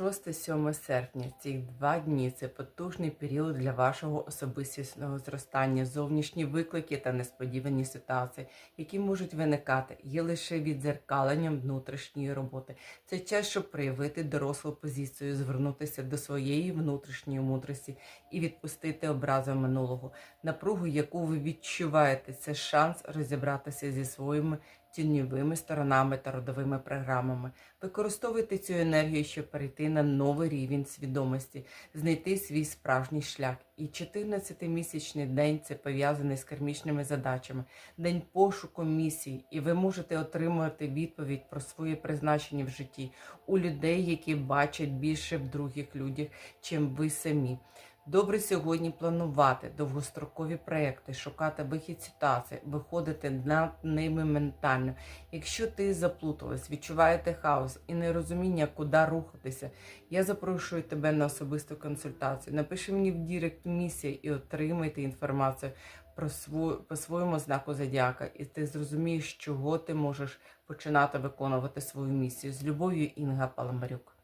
6-7 серпня. Ці два дні це потужний період для вашого особистісного зростання, зовнішні виклики та несподівані ситуації, які можуть виникати, є лише відзеркаленням внутрішньої роботи. Це час, щоб проявити дорослу позицію, звернутися до своєї внутрішньої мудрості і відпустити образи минулого, напругу, яку ви відчуваєте, це шанс розібратися зі своїми тіньовими сторонами та родовими програмами. Використовуйте цю енергію, щоб перейти на новий рівень свідомості, знайти свій справжній шлях. І 14-місячний день це пов'язаний з кармічними задачами, день пошуку місії, і ви можете отримувати відповідь про своє призначення в житті у людей, які бачать більше в других людях, чим ви самі. Добре сьогодні планувати довгострокові проекти, шукати вихід ситуації, виходити над ними ментально. Якщо ти заплуталась, відчуваєте хаос і нерозуміння, куди рухатися, я запрошую тебе на особисту консультацію. Напиши мені в Дірект місія і отримайте інформацію про свою по своєму знаку зодіака, і ти зрозумієш, чого ти можеш починати виконувати свою місію. З любов'ю Інга Паламарюк.